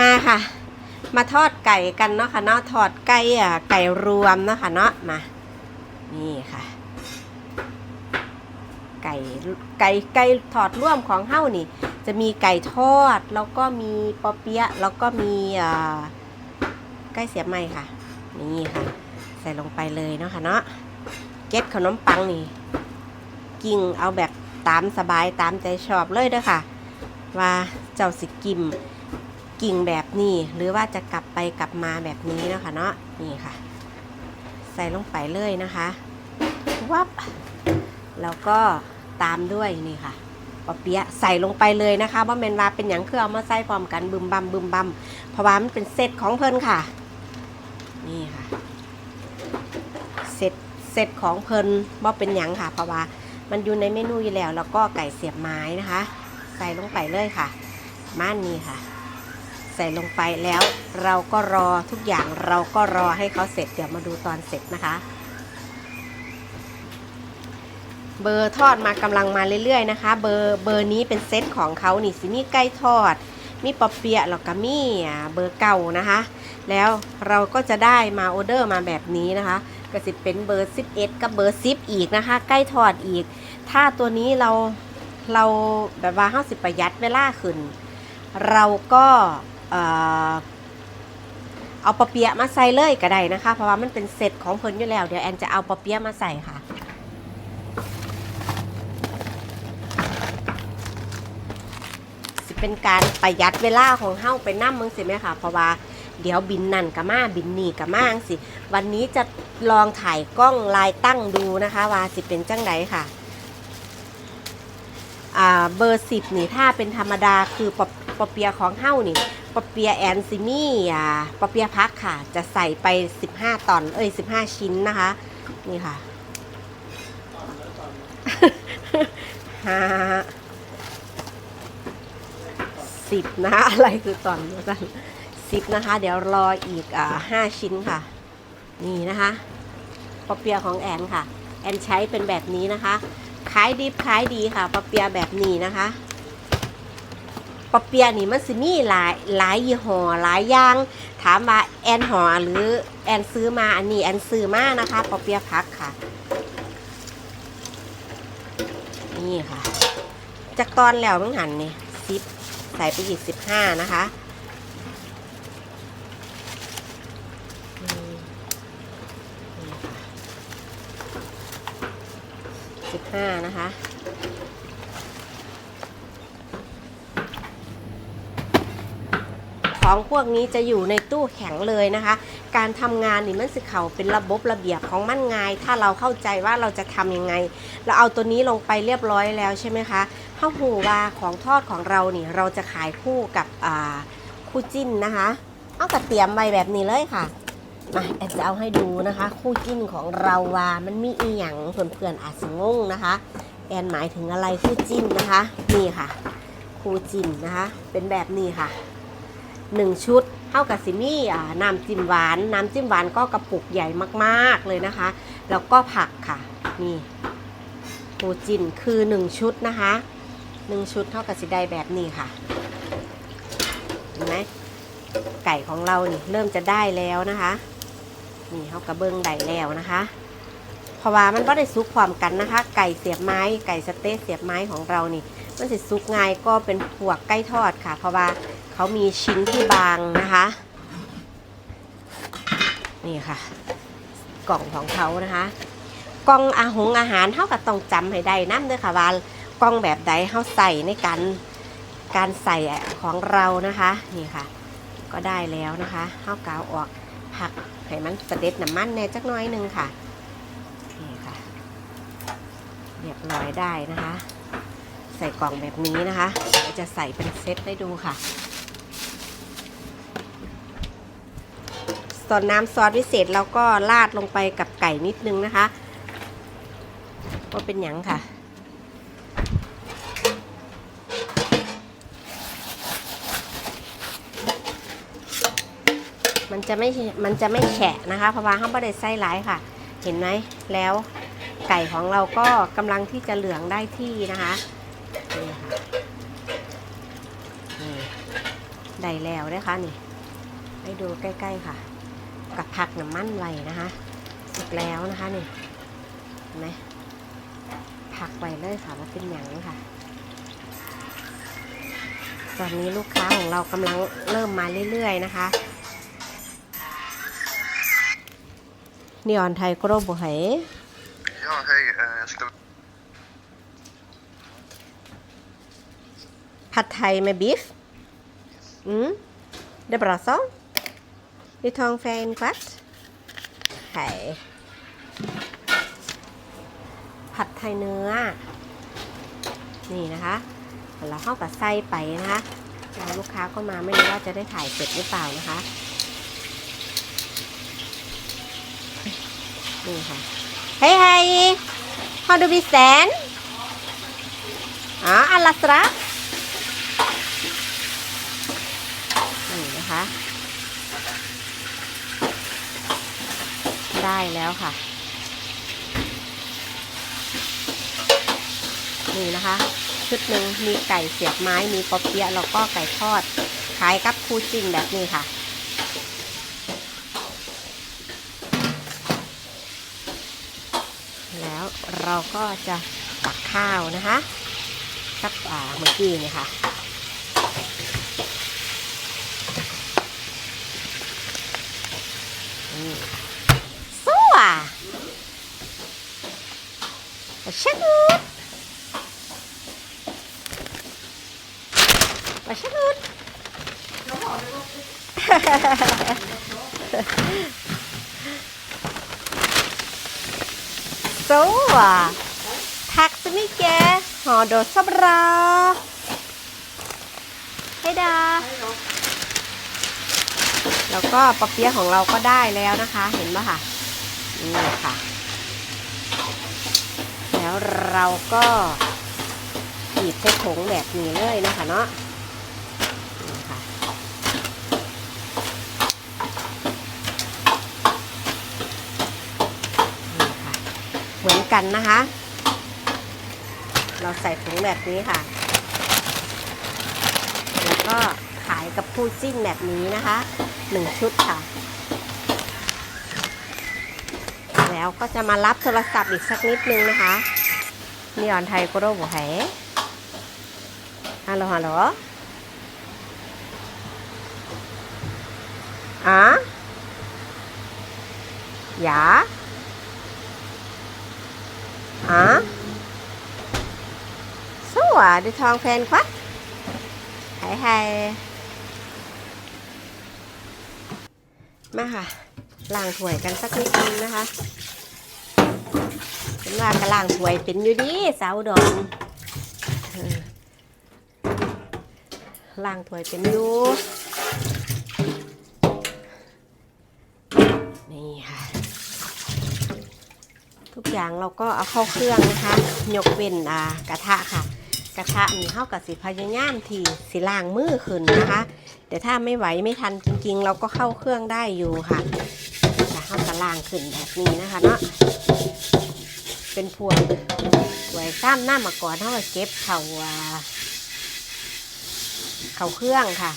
มาค่ะ มาทอดไก่กันเนาะค่ะเนาะทอดไก่อะไก่รวมเนาะค่ะเนาะมานี่ค่ะ ไก่ไก่ไก่ทอดร่วมของเฮ้านี่ จะมีไก่ทอดแล้วก็มีปอเปี๊ยะแล้วก็มีอ่าไก่เสียบไม้ค่ะ นี่ค่ะ ใส่ลงไปเลยเนาะค่ะเนาะเก็ตขนมปังนี่ กิ่งเอาแบบตามสบายตามใจชอบเลยเด้อค่ะ ว่าเจ้าสิกิม กิ่งแบบนี้ หรือว่าจะกลับไปกลับมาแบบนี้นะคะเนาะนี่ค่ะ ใส่ลงไปเลยนะคะวับแล้วก็ตามด้วยนี่ค่ะปอเปี๊ยะใส่ลงไปเลยนะคะว่าเมนวาเป็นอย่างเครื่องเอามาใส่พร้อมกันบึมบัมบึมบัมเพราะว่ามันเป็นเซตของเพิ่นค่ะ นี่ค่ะเซตเซตของเพิ่นว่าเป็นหยังค่ะ เพราะว่ามันอยู่ในเมนูอยู่แล้ว แล้วก็ไก่เสียบไม้นะคะ ใส่ลงไปเลยค่ะ ม่านนี้ค่ะ ใส่ลงไปแล้ว เราก็รอทุกอย่างเราก็รอให้เขาเสร็จเดี๋ยวมาดูตอนเสร็จนะคะ เบอร์ทอดมากำลังมาเรื่อยๆนะคะ เบอร์เบอร์นี้เป็นเซตของเขานี่สิมีไก่ทอด มีปอเปียะแล้วก็มีเบอร์เก่านะคะ แล้วเราก็จะได้มาออเดอร์มาแบบนี้นะคะก็สิเป็นเบอร์ 11 กับเบอร์ 10 อีกนะคะใกล้ทอดอีก ถ้าตัวนี้เราเราแบบว่าห้าสิบประหยัดเวลาขึ้น เราก็ เอาปอเปียะมาใส่เลยก็ได้นะคะ เพราะว่ามันเป็นเซตของเพิ่นอยู่แล้ว เดี๋ยวแอนจะเอาปอเปียะมาใส่ค่ะสิเป็นการประหยัดเวลาของเฮาไปนั่มมึงสิไหมคะเพราะว่าเดี๋ยวบินนั่นกับมาบินนี่กับมาสิ วันนี้จะลองถ่ายกล้องลายตั้งดูนะคะ ว่าสิเป็นจังไดค่ะเบอร์สิบนี่ถ้าเป็นธรรมดาคือปอปอเปียของเฮ้านี่ ปอเปียแอนซิมี่อ่าปอเปียพักค่ะ จะใส่ไป 15 ตอน เอ้ย 15 ชิ้นนะคะ นี่ค่ะห้าสิบนะคะอะไรคือตอนนี้กันสิบนะคะ เดี๋ยวรออีกอ่าห้าชิ้นค่ะ นี่นะคะปอเปียของแอนค่ะ แอนใช้เป็นแบบนี้นะคะ ขายดีขายดีค่ะปอเปียแบบนี้นะคะ อเปียนี่มันสิมีหลายหลายยี่ห้อหลายอย่าง ถามว่าแอนห่อหรือแอนซื้อมาอันนี้แอนซื้อมานะคะปอเปียพักค่ะ นี่ค่ะ จากตอนแล้วมึงหันนี่ซิปใส่ไปอีกสิบห้านะคะสิบห้านะคะ ของพวกนี้จะอยู่ในตู้แข็งเลยนะคะ การทำงานนี่มันสิเขาเป็นระบบระเบียบของมันงาย ถ้าเราเข้าใจว่าเราจะทำยังไง เราเอาตัวนี้ลงไปเรียบร้อยแล้วใช่ไหมคะข้าวหูว่าของทอดของเรานี่เราจะขายคู่กับคู่จิ้นนะคะเอากระเตียมใบแบบนี้เลยค่ะมาแอนจะเอาให้ดูนะคะ คู่จิ้นของเราว่ามันมีอีหยังเพื่อนๆอาจจะงงนะคะ แอนหมายถึงอะไรคู่จิ้นนะคะ นี่ค่ะ คู่จิ้นนะคะ เป็นแบบนี้ค่ะ หนึ่งชุดเท่ากับซิมี่น้ำจิ้มหวาน น้ำจิ้มหวานก็กระปุกใหญ่มากๆเลยนะคะ แล้วก็ผักค่ะ นี่ปูจินคือหนึ่งชุดนะคะหนึ่งชุดเท่ากับสิได้แบบนี้ค่ะ เห็นไหมไก่ของเรานี่เริ่มจะได้แล้วนะคะ นี่เขากระเบื้องได้แล้วนะคะเพราะว่ามันก็ได้ซุกความกันนะคะ ไก่เสียบไม้ ไก่สเต๊ะเสียบไม้ของเรานี่ มันสิซุกง่ายก็เป็นพวกใกล้ทอดค่ะ เพราะว่า เขามีชิ้นที่บางนะคะ นี่ค่ะ กล่องของเขานะคะ กล่องอาหงอาหารเท่ากับต้องจำให้ได้น้ำด้วยค่ะว่ากล่องแบบใดเขาใส่ในการการใส่ของเรานะคะ นี่ค่ะ ก็ได้แล้วนะคะเข้ากาวออกผักให้มันสเด็ดน้ำมันแน่จักน้อยหนึงค่ะนี่ค่ะ เรียบร้อยได้นะคะ ใส่กล่องแบบนี้นะคะเดี๋ยวจะใส่เป็นเซตให้ดูค่ะ ส่วนน้ำซอสพิเศษเราก็ราดลงไปกับไก่นิดนึงนะคะว่าเป็นหยังค่ะ มันจะไม่มันจะไม่แฉะนะคะเพราะว่าเขาไม่ได้ใส่หลายค่ะ เห็นไหมแล้วไก่ของเราก็กำลังที่จะเหลืองได้ที่นะคะนี่ค่ะนี่ได้แล้วนะคะนี่ให้ดูใกล้ ๆ ค่ะ กับผักน้ำมันไว้นะคะสุกแล้วนะคะนี่เห็นไหมผักไว้เลยค่ะว่าเป็นหยังค่ะ ตอนนี้ลูกค้าของเรากำลังเริ่มมาเรื่อยๆนะคะนี่ออนไทยกรบเห Ja, hej. eh, Jag ska... ผัดไทย med biff. Mm. Det är bra så. Vi tar ungefär en kvart. Hej. ผัดไทยเนื้อ นี่นะคะเราเข้ากับไส้ไปนะคะแล้วลูกค้าก็มาไม่รู้ว่าจะได้ถ่ายเสร็จหรือเปล่านะคะ นี่ค่ะ Hej hej! Har du bestämt? Ja, alla strax. นี่นะคะ ได้แล้วค่ะ นี่นะคะ ชุดหนึ่งมีไก่เสียบไม้มีปอเปี๊ยะแล้วก็ไก่ทอด ขายกับคูจิ้นแบบนี้ค่ะแล้วเราก็จะตักข้าวนะคะสักอ่าเมื่อกี้นี่ค่ะนี่ค่ะสู้อะ ชักนุดปลาชักนุดโซ่ทักสมิแกหอโดสับราให้ดา แล้วก็ปลาเปี๊ยะของเราก็ได้แล้วนะคะ เห็นไหมคะนี่ค่ะ แล้วเราก็บีบใส่ถุงแบบนี้เลยนะคะเนาะนี่ค่ะเหมือนกันนะคะ เราใส่ถุงแบบนี้ค่ะ แล้วก็ขายกับคู่จิ้นแบบนี้นะคะหนึ่งชุดค่ะ แล้วก็จะมารับโทรศัพท์อีกสักนิดนึงนะคะ นี่ออนไทยก็โรบแหฮัลโหลฮัลโหลอะหยาอะสวัสดีทองแฟนควัดไฮไฮมาค่ะล้างถ้วยกันสักนิดนึงนะคะ เป็นว่ากระล้างถวยเป็นอยู่ดีสาวดอนล้างถวยเป็นอยู่นี่ค่ะ ทุกอย่างเราก็เอาเข้าเครื่องนะคะ ยกเว้นอ่ากระทะค่ะ กระทะนี่เข้ากับสิพยายามทีสิล้างมือขึ้นนะคะ แต่ถ้าไม่ไหวไม่ทันจริงๆ เราก็เข้าเครื่องได้อยู่ค่ะจะเข้ากระล่างขึ้นแบบนี้นะคะเนาะ เป็นพวงไว้ซ้ำหน้ามาก่อนเท่ากับเก็บเข่าเข่าเครื่องค่ะ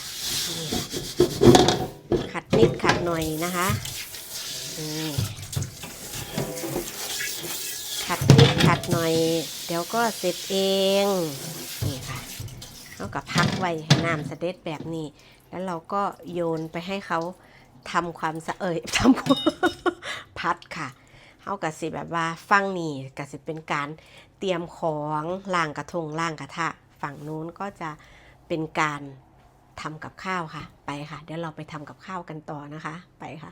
ขัดนิดขัดหน่อยนะคะขัดนิดขัดหน่อย เดี๋ยวก็เสร็จเองนี่ค่ะเขากับพักไว้ให้น้ำเสด็จแบบนี้ แล้วเราก็โยนไปให้เขาทำความสะเอยทำความ เขากระสิแบบว่าฟังนี่กระสิเป็นการเตรียมของล่างกระทงล่างกระทะ ฝั่งนู้นก็จะเป็นการทำกับข้าวค่ะ ไปค่ะ เดี๋ยวเราไปทำกับข้าวกันต่อนะคะ ไปค่ะ